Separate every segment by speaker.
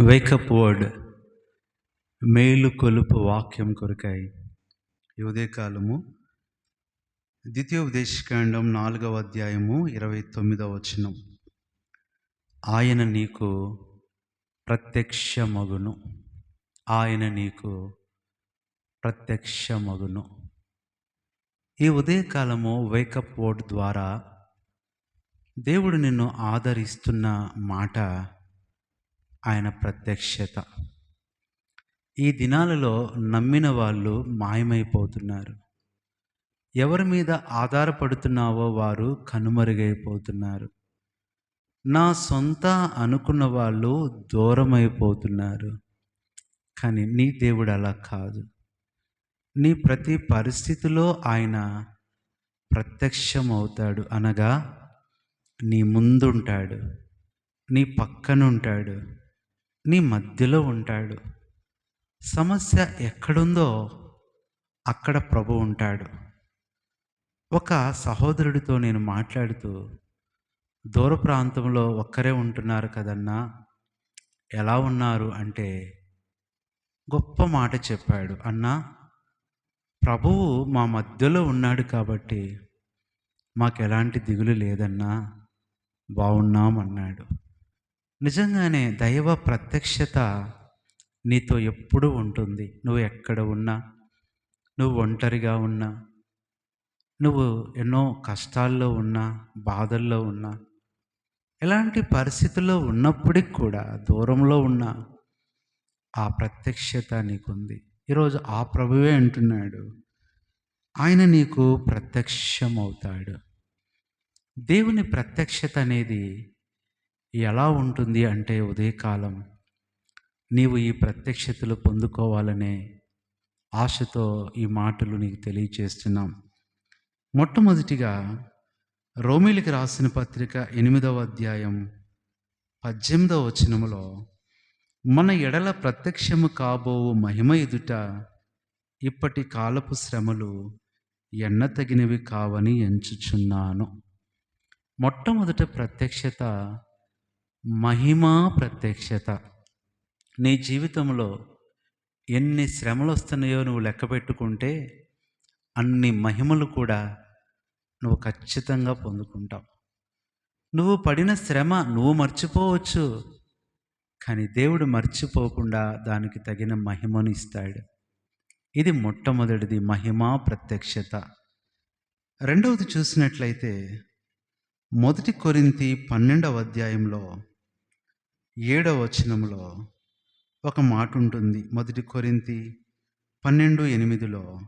Speaker 1: Wake up word మేలు కొలుపు వాక్యం కొరకాయి ఈ ఉదయకాలము. ద్వితీయోపదేశకాండం నాలుగవ అధ్యాయము ఇరవై తొమ్మిదవ వచనం. ఆయన నీకు ప్రత్యక్ష మగును ఆయన నీకు ప్రత్యక్ష మగును ఈ ఉదయకాలము వేకప్ వర్డ్ ద్వారా దేవుడు నిన్ను ఆదరిస్తున్న మాట ఆయన ప్రత్యక్షత. ఈ దినాలలో నమ్మిన వాళ్ళు మాయమైపోతున్నారు. ఎవరి మీద ఆధారపడుతున్నావో వారు కనుమరుగైపోతున్నారు. నా సొంత అనుకున్న వాళ్ళు దూరమైపోతున్నారు. కానీ నీ దేవుడు అలా కాదు. నీ ప్రతి పరిస్థితిలో ఆయన ప్రత్యక్షమవుతాడు అనగా నీ ముందుంటాడు. నీ పక్కనుంటాడు. నీ మధ్యలో ఉంటాడు. సమస్య ఎక్కడుందో అక్కడ ప్రభు ఉంటాడు. ఒక సహోదరుడితో నేను మాట్లాడుతూ దూర ప్రాంతంలో ఒక్కరే ఉంటున్నారు కదన్నా ఎలా ఉన్నారు? అంటే గొప్ప మాట చెప్పాడు. అన్నా ప్రభువు మా మధ్యలో ఉన్నాడు కాబట్టి మాకు ఎలాంటి దిగులు లేదన్నా బాగున్నాం అన్నాడు. నిజంగానే దైవ ప్రత్యక్షత నీతో ఎప్పుడూ ఉంటుంది. నువ్వు ఎక్కడ ఉన్నా నువ్వు ఒంటరిగా ఉన్నా నువ్వు ఎన్నో కష్టాల్లో ఉన్నా బాధల్లో ఉన్నా ఎలాంటి పరిస్థితుల్లో ఉన్నప్పటికి కూడా దూరంలో ఉన్న ఆ ప్రత్యక్షత నీకుంది. ఈరోజు ఆ ప్రభువే అంటున్నాడు ఆయన నీకు ప్రత్యక్షమవుతాడు. దేవుని ప్రత్యక్షత అనేది ఎలా ఉంటుంది అంటే ఉదయకాలం? నీవు ఈ ప్రత్యక్షతలు పొందుకోవాలనే ఆశతో ఈ మాటలు నీకు తెలియచేస్తున్నాం. మొట్టమొదటిగా రోమిలికి రాసిన పత్రిక ఎనిమిదవ అధ్యాయం పద్దెనిమిదవ వచనములో మన ఎడల ప్రత్యక్షము కాబోవు మహిమ ఎదుట ఇప్పటి కాలపు శ్రమలు ఎన్న తగినవి కావని ఎంచుచున్నాను. మొట్టమొదట ప్రత్యక్షత మహిమా ప్రత్యక్షత. నీ జీవితంలో ఎన్ని శ్రమలు వస్తున్నాయో నువ్వు లెక్క పెట్టుకుంటే అన్ని మహిమలు కూడా నువ్వు ఖచ్చితంగా పొందుకుంటావు. నువ్వు పడిన శ్రమ నువ్వు మర్చిపోవచ్చు. కానీ దేవుడు మర్చిపోకుండా దానికి తగిన మహిమను ఇస్తాడు ఇది మొట్టమొదటిది మహిమా ప్రత్యక్షత. రెండవది చూసినట్లయితే మొదటి కొరింతి పన్నెండవ అధ్యాయంలో ఏడవ వచనంలో ఒక మాట ఉంటుంది మొదటి కొరింతి పన్నెండు ఎనిమిదిలో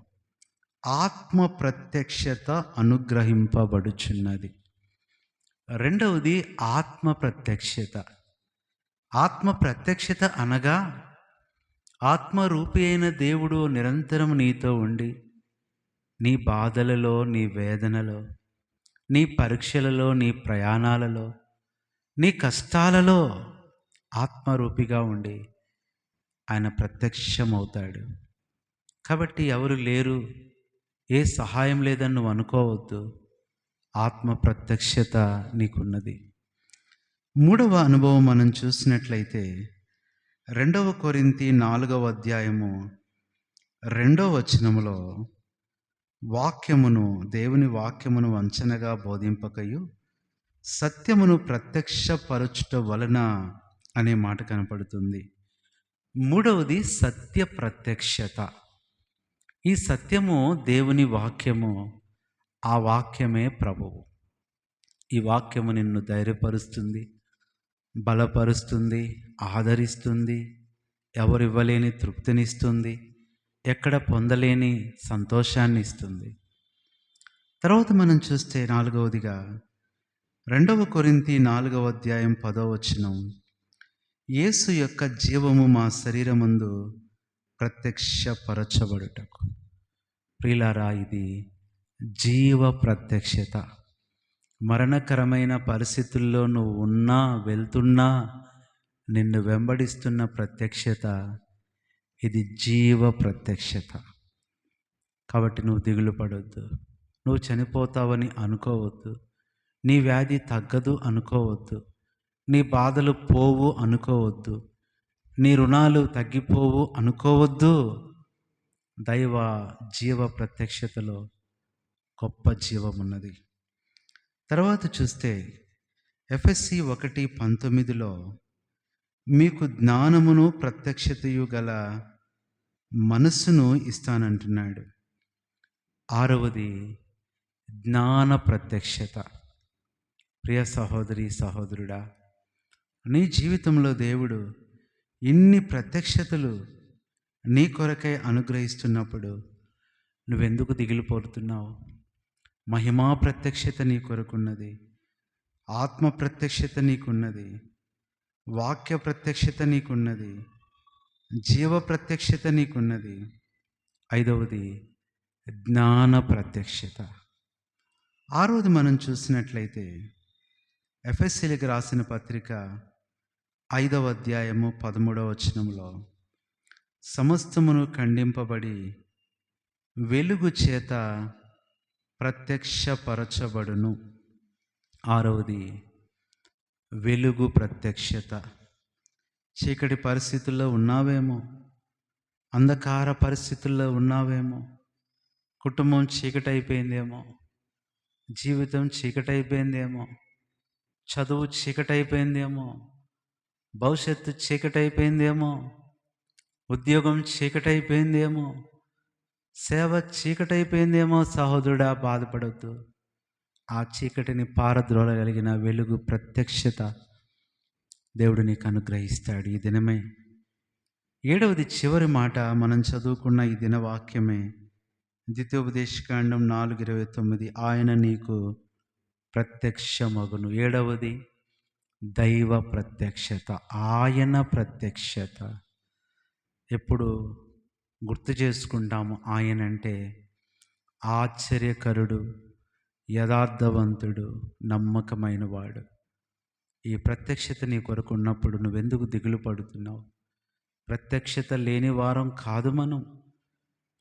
Speaker 1: ఆత్మ ప్రత్యక్షత అనుగ్రహింపబడుచున్నది. రెండవది ఆత్మ ప్రత్యక్షత. ఆత్మ ప్రత్యక్షత అనగా ఆత్మరూపి అయిన దేవుడు నిరంతరం నీతో ఉండి నీ బాధలలో నీ వేదనలో నీ పరీక్షలలో నీ ప్రయాణాలలో నీ కష్టాలలో ఆత్మరూపిగా ఉండి ఆయన ప్రత్యక్షమవుతాడు. కాబట్టి ఎవరు లేరు ఏ సహాయం లేదని నువ్వు అనుకోవద్దు. ఆత్మ ప్రత్యక్షత నీకున్నది. మూడవ అనుభవం మనం చూసినట్లయితే రెండవ కొరింతి నాలుగవ అధ్యాయము రెండవ వచనములో వాక్యమును దేవుని వాక్యమును వంచనగా బోధింపకయు సత్యమును ప్రత్యక్షపరచుట వలన అనే మాట కనపడుతుంది. మూడవది సత్య ప్రత్యక్షత. ఈ సత్యము దేవుని వాక్యము ఆ వాక్యమే ప్రభువు. ఈ వాక్యము నిన్ను ధైర్యపరుస్తుంది బలపరుస్తుంది ఆదరిస్తుంది ఎవరివ్వలేని తృప్తినిస్తుంది ఎక్కడ పొందలేని సంతోషాన్ని ఇస్తుంది. తర్వాత మనం చూస్తే నాలుగవదిగా రెండవ కొరింతి నాలుగవ అధ్యాయం పదవ వచనం యేసు యొక్క జీవము మా శరీరమందు ప్రత్యక్షపరచబడుటకు. ప్రిలారా ఇది జీవ ప్రత్యక్షత. మరణకరమైన పరిస్థితుల్లో నువ్వు ఉన్నా వెళ్తున్నా నిన్ను వెంబడిస్తున్న ప్రత్యక్షత ఇది జీవ ప్రత్యక్షత. కాబట్టి నువ్వు దిగులు పడవద్దు నువ్వు చనిపోతావని అనుకోవద్దు. నీ వ్యాధి తగ్గదు అనుకోవద్దు. నీ బాధలు పోవు అనుకోవద్దు. నీ రుణాలు తగ్గిపోవు అనుకోవద్దు. దైవ జీవ ప్రత్యక్షతలో గొప్ప జీవం ఉన్నది తర్వాత చూస్తే ఎఫ్ఎస్సి ఒకటి పంతొమ్మిదిలో మీకు జ్ఞానమును ప్రత్యక్షతయు గల మనస్సును ఇస్తానంటున్నాడు. ఆరవది జ్ఞాన ప్రత్యక్షత. ప్రియ సహోదరి సహోదరుడా నీ జీవితంలో దేవుడు ఇన్ని ప్రత్యక్షతలు నీ కొరకై అనుగ్రహిస్తున్నప్పుడు నువ్వెందుకు దిగిలిపోతున్నావు? మహిమా ప్రత్యక్షత నీ కొరకున్నది ఆత్మ ప్రత్యక్షత నీకున్నది వాక్య ప్రత్యక్షత నీకున్నది జీవ ప్రత్యక్షత నీకున్నది. ఐదవది జ్ఞాన ప్రత్యక్షత. ఆరోది మనం చూసినట్లయితే ఎఫ్ఎస్సీలకు రాసిన పత్రిక ఐదవ అధ్యాయము పదమూడవ వచనంలో సమస్తమును ఖండింపబడి వెలుగు చేత ప్రత్యక్షపరచబడును. ఆరవది వెలుగు ప్రత్యక్షత. చీకటి పరిస్థితుల్లో ఉన్నావేమో? అంధకార పరిస్థితుల్లో ఉన్నావేమో? కుటుంబం చీకటైపోయిందేమో? జీవితం చీకటైపోయిందేమో? చదువు చీకటైపోయిందేమో? భవిష్యత్తు చీకటైపోయిందేమో ఉద్యోగం చీకటైపోయిందేమో సేవ చీకటైపోయిందేమో సహోదరుడా బాధపడద్దు. ఆ చీకటిని పారద్రోలగలిగిన వెలుగు ప్రత్యక్షత దేవుడు నీకు అనుగ్రహిస్తాడు. ఈ దినమే ఏడవది చివరి మాట మనం చదువుకున్న ఈ దిన వాక్యమే. ద్వితీయోపదేశకాండం నాలుగు ఇరవై తొమ్మిది. ఆయన నీకు ప్రత్యక్షమగును. ఏడవది దైవ ప్రత్యక్షత ఆయన ప్రత్యక్షత. ఎప్పుడు గుర్తు చేసుకుంటాము ఆయన అంటే ఆశ్చర్యకరుడు యథార్థవంతుడు నమ్మకమైన వాడు ఈ ప్రత్యక్షత నీ కొరకు ఉన్నప్పుడు నువ్వెందుకు దిగులు పడుతున్నావు? ప్రత్యక్షత లేని వారం కాదు మనం.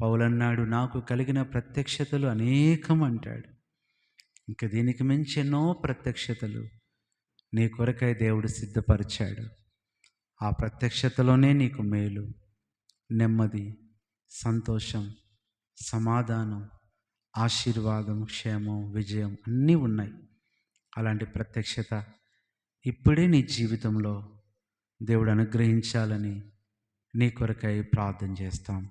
Speaker 1: పౌలన్నాడు నాకు కలిగిన ప్రత్యక్షతలు అనేకం అంటాడు. ఇంకా దీనికి మించి ఎన్నో ప్రత్యక్షతలు. నీ కొరకై దేవుడు సిద్ధపరిచాడు. ఆ ప్రత్యక్షతలోనే నీకు మేలు నెమ్మది సంతోషం సమాధానం ఆశీర్వాదం క్షేమం విజయం అన్నీ ఉన్నాయి. అలాంటి ప్రత్యక్షత ఇప్పుడే నీ జీవితంలో దేవుడు అనుగ్రహించాలని నీ కొరకై ప్రార్థన చేస్తాం.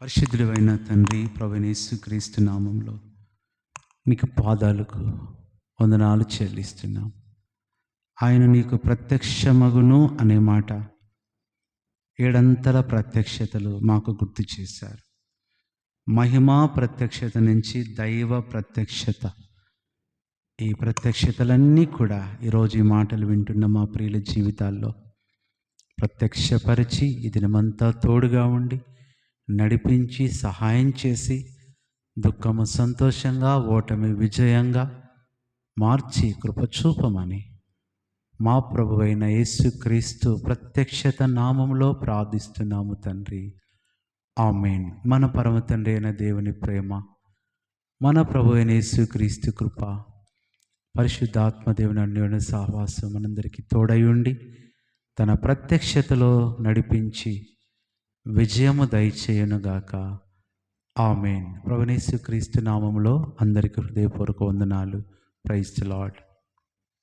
Speaker 1: పరిశుద్ధుడైన తండ్రి ప్రవణేశు క్రీస్తు నామంలో నీకు పాదాలకు వందనాలు చెల్లిస్తున్నాం. ఆయన నీకు ప్రత్యక్షమగును అనే మాట ఏడంతల ప్రత్యక్షతలు మాకు గుర్తు చేశారు. మహిమా ప్రత్యక్షత నుంచి దైవ ప్రత్యక్షత. ఈ ప్రత్యక్షతలన్నీ కూడా ఈరోజు ఈ మాటలు వింటున్న మా ప్రియుల జీవితాల్లో ప్రత్యక్షపరిచి ఈ దినమంతా తోడుగా ఉండి నడిపించి సహాయం చేసి దుఃఖము సంతోషంగా ఓటమి విజయంగా మార్చి కృపచూపమని మా ప్రభువైన యేసుక్రీస్తు ప్రత్యక్షత నామంలో ప్రార్థిస్తున్నాము తండ్రి. ఆమెన్. మన పరమ తండ్రి అయిన దేవుని ప్రేమ మన ప్రభు అయిన యేసుక్రీస్తు కృప పరిశుద్ధాత్మ దేవుని అన్యోన్య సహవాసం మనందరికీ తోడయుండి తన ప్రత్యక్షతలో నడిపించి విజయము దయచేయునుగాక ఆమెన్. ప్రభునేసు క్రీస్తు అందరికీ హృదయపూర్వక వందనాలు. Praise the Lord.